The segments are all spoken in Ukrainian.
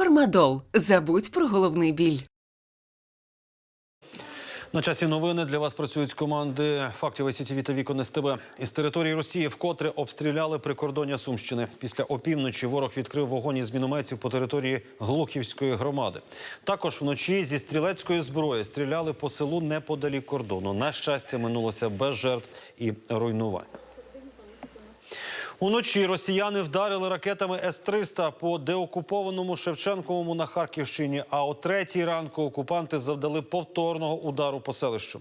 Фармадол. Забудь про головний біль. На часі новини для вас працюють команди фактів СІТВ та вікон СТБ. Із території Росії вкотре обстріляли прикордоння Сумщини. Після опівночі ворог відкрив вогонь із мінометів по території Глухівської громади. Також вночі зі стрілецької зброї стріляли по селу неподалік кордону. На щастя, минулося без жертв і руйнувань. Уночі росіяни вдарили ракетами С-300 по деокупованому Шевченковому на Харківщині. А о третій ранку окупанти завдали повторного удару по селищу.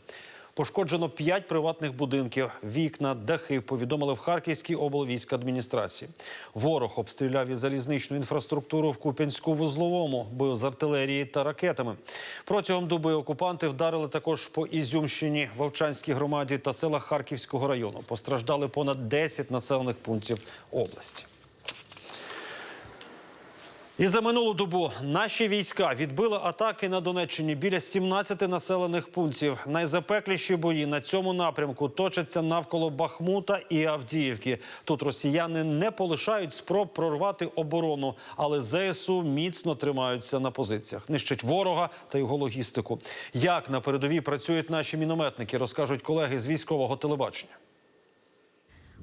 Пошкоджено п'ять приватних будинків, вікна, дахи. Повідомили в Харківській облвійській адміністрації. Ворог обстріляв і залізничну інфраструктуру в Куп'янську вузловому, бив з артилерії та ракетами. Протягом доби окупанти вдарили також по Ізюмщині, Вовчанській громаді та селах Харківського району. Постраждали понад 10 населених пунктів області. І за минулу добу наші війська відбили атаки на Донеччині біля 17 населених пунктів. Найзапекліші бої на цьому напрямку точаться навколо Бахмута і Авдіївки. Тут росіяни не полишають спроб прорвати оборону, але ЗСУ міцно тримаються на позиціях, нищать ворога та його логістику. Як на передовій працюють наші мінометники, розкажуть колеги з військового телебачення.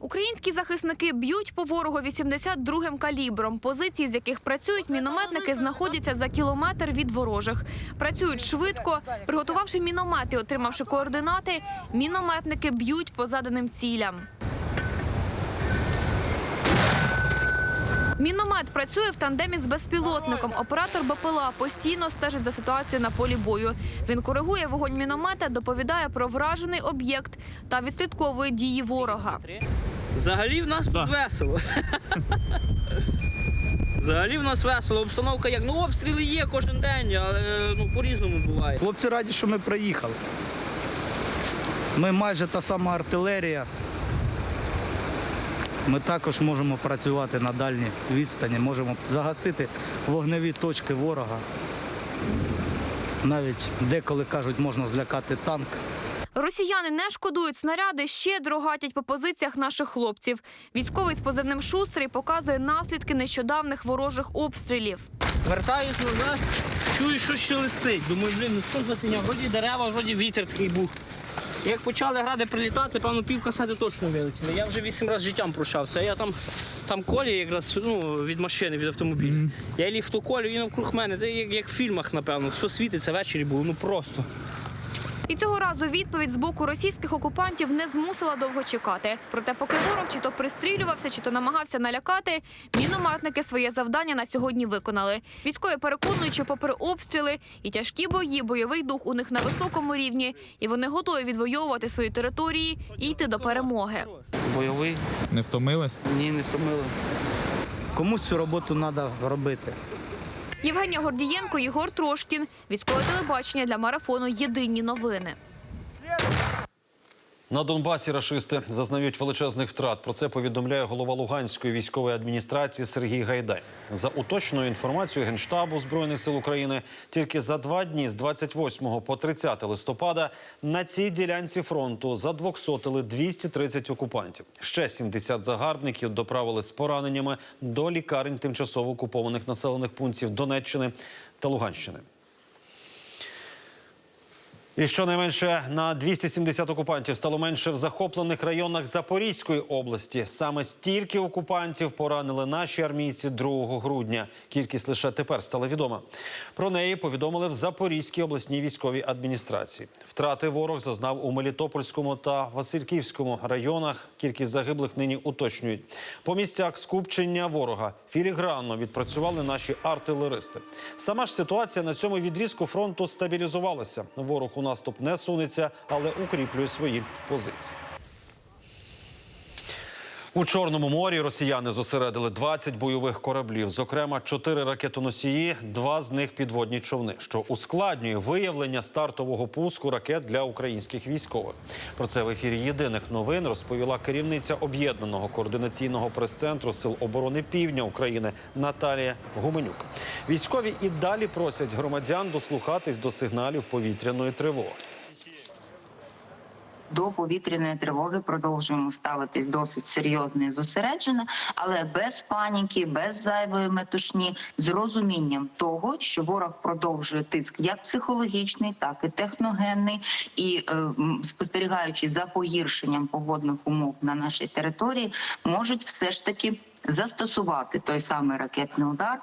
Українські захисники б'ють по ворогу 82-м калібром. Позиції, з яких працюють мінометники, знаходяться за кілометр від ворожих. Працюють швидко, приготувавши міномети, отримавши координати. Мінометники б'ють по заданим цілям. Міномет працює в тандемі з безпілотником. Оператор БПЛА постійно стежить за ситуацією на полі бою. Він коригує вогонь міномета, доповідає про вражений об'єкт та відслідковує дії ворога. Взагалі в нас тут весело. Взагалі в нас весело, обстановка як. Ну, обстріли є кожен день, але ну, по-різному буває. Хлопці раді, що ми приїхали. Ми майже та сама артилерія. Ми також можемо працювати на дальній відстані, можемо загасити вогневі точки ворога. Навіть деколи кажуть, можна злякати танк. Росіяни не шкодують снаряди, щедро гатять по позиціях наших хлопців. Військовий з позивним шустрий показує наслідки нещодавних ворожих обстрілів. Вертаюсь назад, чую, що щелестить. Думаю, блін, ну що за фігня? Вроді дерева, вроді вітер такий був. Як почали гради прилітати, певно, пів касети точно вилетіли. Я вже вісім разів життям прощався. Я там там колі якраз ну, від машини, від автомобіля. Mm -hmm. Я ліфту колю і навкруг мене. Це як, як в фільмах, напевно. Все світиться ввечері було, ну просто. І цього разу відповідь з боку російських окупантів не змусила довго чекати. Проте, поки ворог чи то пристрілювався, чи то намагався налякати, мінометники своє завдання на сьогодні виконали. Військові переконують, що попри обстріли і тяжкі бої, бойовий дух у них на високому рівні, і вони готові відвоювати свої території і йти до перемоги. Бойовий не втомилась. Ні, не втомили. Комусь цю роботу треба робити. Євгенія Гордієнко, Єгор Трошкін, військове телебачення для марафону Єдині новини. На Донбасі рашисти зазнають величезних втрат. Про це повідомляє голова Луганської військової адміністрації Сергій Гайдай. За уточною інформацією Генштабу збройних сил України тільки за два дні з 28 по 30 листопада на цій ділянці фронту задвоксотили 230 окупантів. Ще 70 загарбників доправили з пораненнями до лікарень тимчасово окупованих населених пунктів Донеччини та Луганщини. І щонайменше на 270 окупантів стало менше в захоплених районах Запорізької області. Саме стільки окупантів поранили наші армійці 2 грудня. Кількість лише тепер стала відома. Про неї повідомили в Запорізькій обласній військовій адміністрації. Втрати ворог зазнав у Мелітопольському та Васильківському районах. Кількість загиблих нині уточнюють. По місцях скупчення ворога філігранно відпрацювали наші артилеристи. Сама ж ситуація на цьому відрізку фронту стабілізувалася. Ворог у наступ не сунеться, але укріплює свої позиції. У чорному морі росіяни зосередили 20 бойових кораблів, зокрема, 4 ракетоносії, два з них підводні човни, що ускладнює виявлення стартового пуску ракет для українських військових. Про це в ефірі єдиних новин розповіла керівниця об'єднаного координаційного прес-центру сил оборони Півдня України Наталія Гуменюк. Військові і далі просять громадян дослухатись до сигналів повітряної тривоги до повітряної тривоги продовжуємо ставитись досить серйозно і зосереджено, але без паніки, без зайвої метушні, з розумінням того, що ворог продовжує тиск як психологічний, так і техногенний, і е, спостерігаючи за погіршенням погодних умов на нашій території, можуть все ж таки застосувати той самий ракетний удар.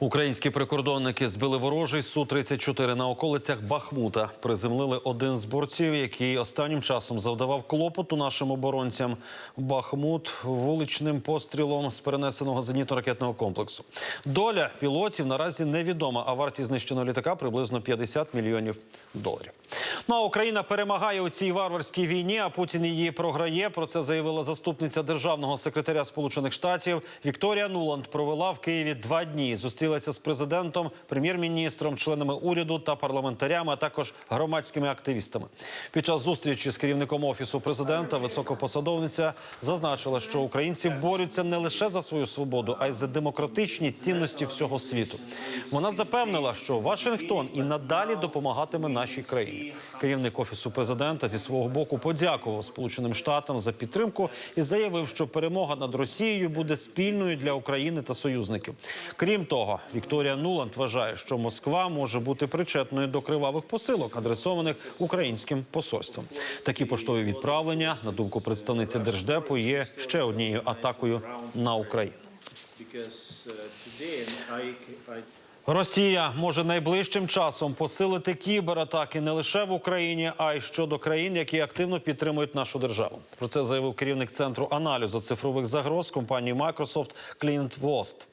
Українські прикордонники збили ворожий Су-34 на околицях Бахмута. Приземлили один з борців, який останнім часом завдавав клопоту нашим оборонцям. Бахмут вуличним пострілом з перенесеного зенітно-ракетного комплексу. Доля пілотів наразі невідома, а вартість знищеного літака приблизно 50 мільйонів доларів. Ну а Україна перемагає у цій варварській війні, а Путін її програє. Про це заявила заступниця державного секретаря Сполучених Штатів Вікторія Нуланд. Провела в Києві два дні. Зустрілася з президентом, прем'єр-міністром, членами уряду та парламентарями, а також громадськими активістами. Під час зустрічі з керівником офісу президента високопосадовниця зазначила, що українці борються не лише за свою свободу, а й за демократичні цінності всього світу. Вона запевнила, що Вашингтон і надалі допомагатиме нашій країні. Керівник офісу президента зі свого боку подякував Сполученим Штатам за підтримку і заявив, що перемога над Росією буде спільною для України та союзників. Крім того, Вікторія Нуланд вважає, що Москва може бути причетною до кривавих посилок, адресованих українським посольством. Такі поштові відправлення, на думку представниці держдепу, є ще однією атакою на Україну. Росія може найближчим часом посилити кібератаки не лише в Україні, а й щодо країн, які активно підтримують нашу державу. Про це заявив керівник центру аналізу цифрових загроз компанії Microsoft Клінт Вост.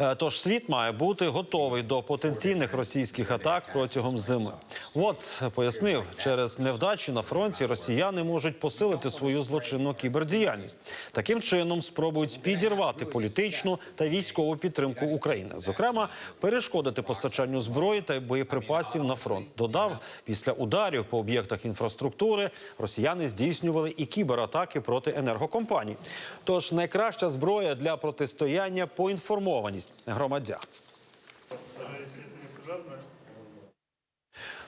Е, Тож світ має бути готовий до потенційних російських атак протягом зими. Вотс пояснив, через невдачі на фронті росіяни можуть посилити свою злочинну кібердіяльність. Таким чином спробують підірвати політичну та військову підтримку України, зокрема, перешкодити постачанню зброї та боєприпасів на фронт. Додав, після ударів по об'єктах інфраструктури росіяни здійснювали і кібератаки проти енергокомпаній. Тож найкраща зброя для протистояння поінформованість громадян.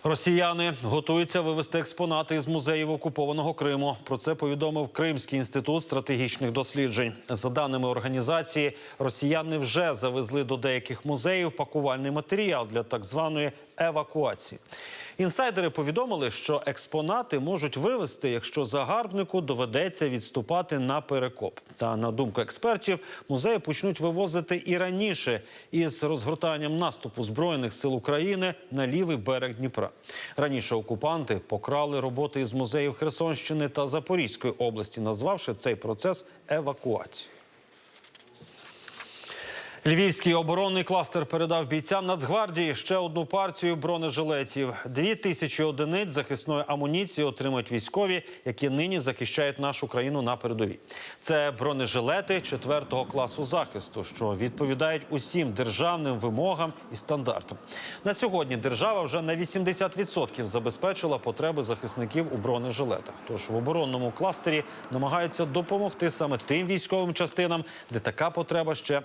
Росіяни готуються вивезти експонати із музеїв окупованого Криму. Про це повідомив Кримський інститут стратегічних досліджень. За даними організації, росіяни вже завезли до деяких музеїв пакувальний матеріал для так званої евакуації. Інсайдери повідомили, що експонати можуть вивезти, якщо загарбнику доведеться відступати на перекоп. Та на думку експертів, музеї почнуть вивозити і раніше із розгортанням наступу збройних сил України на лівий берег Дніпра. Раніше окупанти покрали роботи із музеїв Херсонщини та Запорізької області, назвавши цей процес евакуацією. Львівський оборонний кластер передав бійцям Нацгвардії ще одну партію бронежилетів. Дві тисячі одиниць захисної амуніції отримують військові, які нині захищають нашу країну на передовій. Це бронежилети четвертого класу захисту, що відповідають усім державним вимогам і стандартам. На сьогодні держава вже на 80% забезпечила потреби захисників у бронежилетах. Тож в оборонному кластері намагаються допомогти саме тим військовим частинам, де така потреба ще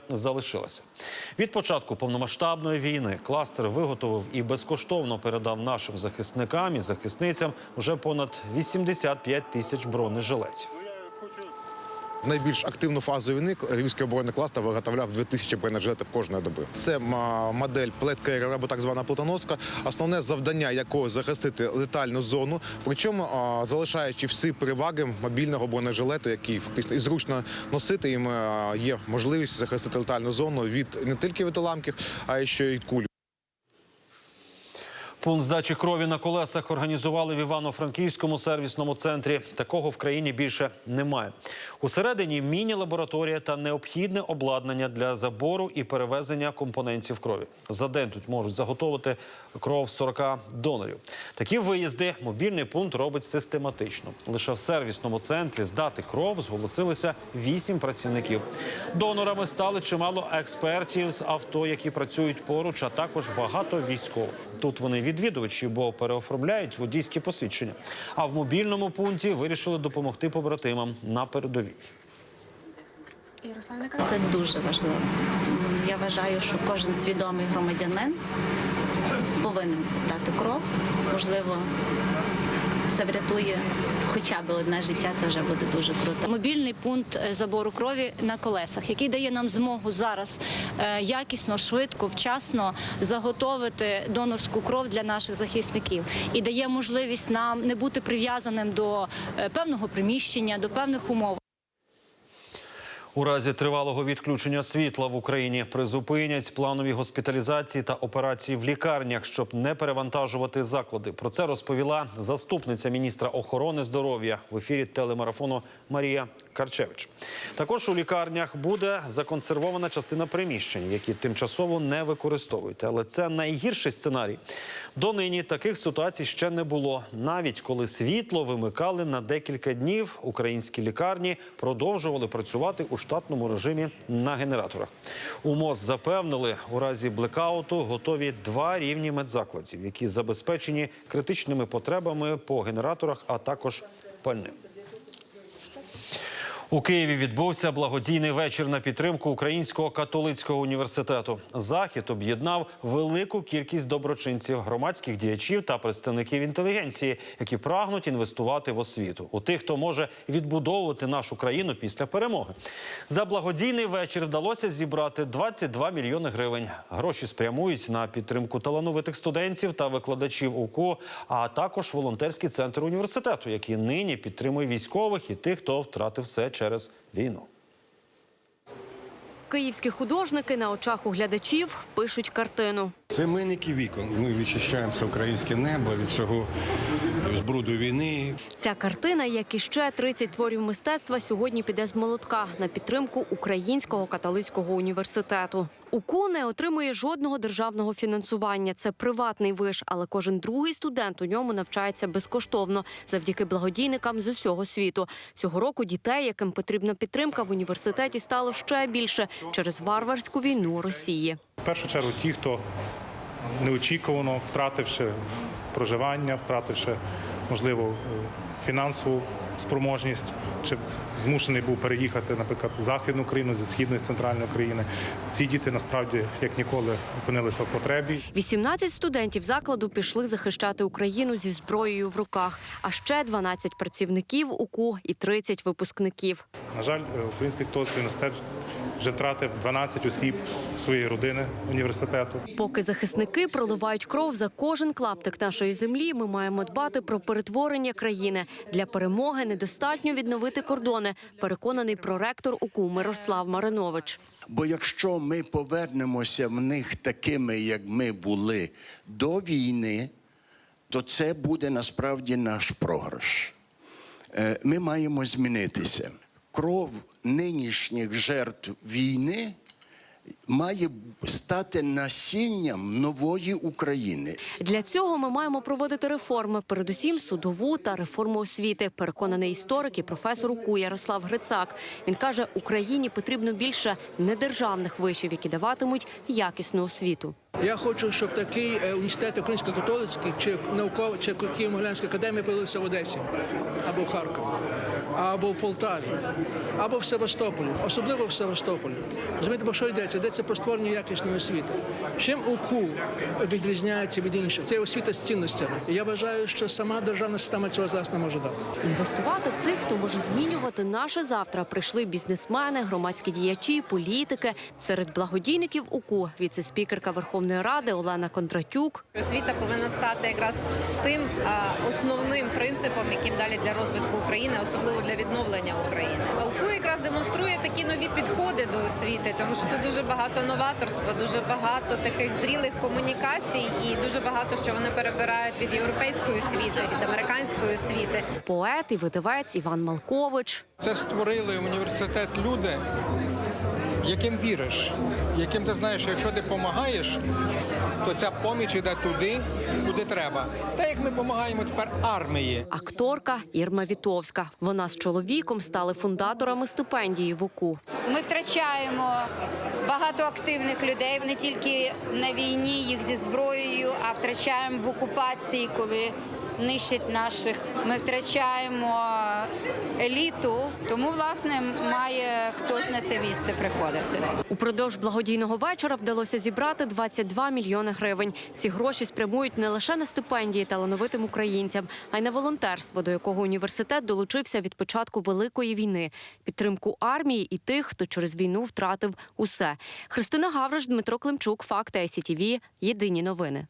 залишилася. Від початку повномасштабної війни кластер виготовив і безкоштовно передав нашим захисникам і захисницям вже понад 85 тисяч бронежилетів. В найбільш активну фазу війни Львівський оборонний кластер виготовляв 2000 бронежилетів кожної доби. Це модель Carrier або так звана плутоноска, основне завдання якої захистити летальну зону, причому залишаючи всі переваги мобільного бронежилету, який фактично і зручно носити, їм є можливість захистити летальну зону від не тільки від уламків, а й ще й куль. Пункт здачі крові на колесах організували в Івано-Франківському сервісному центрі. Такого в країні більше немає. Усередині міні-лабораторія та необхідне обладнання для забору і перевезення компонентів крові. За день тут можуть заготовити кров 40 донорів. Такі виїзди мобільний пункт робить систематично. Лише в сервісному центрі здати кров зголосилися вісім працівників. Донорами стали чимало експертів з авто, які працюють поруч, а також багато військових. Тут вони відвідувачі, бо переоформляють водійські посвідчення. А в мобільному пункті вирішили допомогти побратимам на передовій. Це дуже важливо. Я вважаю, що кожен свідомий громадянин повинен стати кров. Можливо, це врятує хоча б одне життя, це вже буде дуже круто. Мобільний пункт е, забору крові на колесах, який дає нам змогу зараз е, якісно, швидко, вчасно заготовити донорську кров для наших захисників і дає можливість нам не бути прив'язаним до е, певного приміщення, до певних умов. У разі тривалого відключення світла в Україні призупинять планові госпіталізації та операції в лікарнях, щоб не перевантажувати заклади. Про це розповіла заступниця міністра охорони здоров'я в ефірі телемарафону Марія Карчевич. Також у лікарнях буде законсервована частина приміщень, які тимчасово не використовують. Але це найгірший сценарій. Донині таких ситуацій ще не було. Навіть коли світло вимикали на декілька днів, українські лікарні продовжували працювати у штатному режимі на генераторах. У МОЗ запевнили, у разі блекауту готові два рівні медзакладів, які забезпечені критичними потребами по генераторах, а також пальним. У Києві відбувся благодійний вечір на підтримку Українського католицького університету. Захід об'єднав велику кількість доброчинців, громадських діячів та представників інтелігенції, які прагнуть інвестувати в освіту у тих, хто може відбудовувати нашу країну після перемоги. За благодійний вечір вдалося зібрати 22 мільйони гривень. Гроші спрямують на підтримку талановитих студентів та викладачів УКУ, а також волонтерський центр університету, який нині підтримує військових і тих, хто втратив все через війну. Київські художники на очах у глядачів пишуть картину. Це миники вікон. Ми відчищаємося українське небо від цього збруду війни. Ця картина, як і ще 30 творів мистецтва, сьогодні піде з молотка на підтримку Українського католицького університету. УКУ не отримує жодного державного фінансування. Це приватний виш, але кожен другий студент у ньому навчається безкоштовно завдяки благодійникам з усього світу. Цього року дітей, яким потрібна підтримка в університеті, стало ще більше через варварську війну Росії. В першу чергу ті, хто неочікувано втративши проживання, втративши, можливо, е, фінансову спроможність, чи змушений був переїхати, наприклад, в Західну Україну зі східної центральної України. Ці діти насправді як ніколи опинилися в потребі. 18 студентів закладу пішли захищати Україну зі зброєю в руках, а ще 12 працівників УКУ і 30 випускників. На жаль, е, Український католицький університет вже втратив 12 осіб своєї родини університету. Поки захисники проливають кров за кожен клаптик нашої землі, ми маємо дбати про перетворення країни. Для перемоги недостатньо відновити кордони. Переконаний проректор УКУ Мирослав Маринович. Бо якщо ми повернемося в них такими, як ми були до війни, то це буде насправді наш програш. Е, Ми маємо змінитися. Кров нинішніх жертв війни має стати насінням нової України. Для цього ми маємо проводити реформи, передусім судову та реформу освіти. Переконаний історик і професор УКУ Ярослав Грицак. Він каже, Україні потрібно більше недержавних вишів, які даватимуть якісну освіту. Я хочу, щоб такий е, університет українсько-католицький чи науковий чи Києво-Могилянська академія появився в Одесі або в Харкові, або в Полтаві, або в Севастополі, особливо в Севастополі. Розумієте, про що йдеться? Йдеться про створення якісної освіти. Чим УКУ відрізняється від інших? Це освіта з цінностями. І я вважаю, що сама державна система цього зараз не може дати. Інвестувати в тих, хто може змінювати наше завтра. Прийшли бізнесмени, громадські діячі, політики. Серед благодійників УКУ віце-спікерка Верховної Ради Олена Кондратюк. Освіта повинна стати якраз тим а, основним принципом, яким далі для розвитку України, особливо для відновлення України. Якраз демонструє такі нові підходи до освіти, тому що тут дуже багато новаторства, дуже багато таких зрілих комунікацій, і дуже багато що вони перебирають від європейської освіти, від американської освіти. Поет і видавець Іван Малкович. Це створили університет люди, яким віриш, яким ти знаєш, що якщо ти допомагаєш, то ця поміч іде туди, куди треба. Так як ми допомагаємо тепер армії. Акторка Ірма Вітовська. Вона з чоловіком стали фундаторами стипендії в УКУ. Ми втрачаємо багато активних людей не тільки на війні, їх зі зброєю, а втрачаємо в окупації, коли нищить наших. Ми втрачаємо еліту, тому власне має хтось на це місце приходити. Упродовж благодійного вечора вдалося зібрати 22 мільйони гривень. Ці гроші спрямують не лише на стипендії талановитим українцям, а й на волонтерство, до якого університет долучився від початку великої війни, підтримку армії і тих, хто через війну втратив усе. Христина Гавриш, Дмитро Климчук, Факти ICTV. Єдині новини.